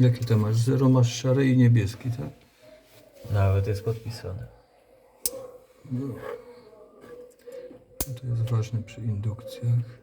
Jaki to masz? Zero masz szary i niebieski, tak? Nawet jest podpisane. No. To jest ważne przy indukcjach.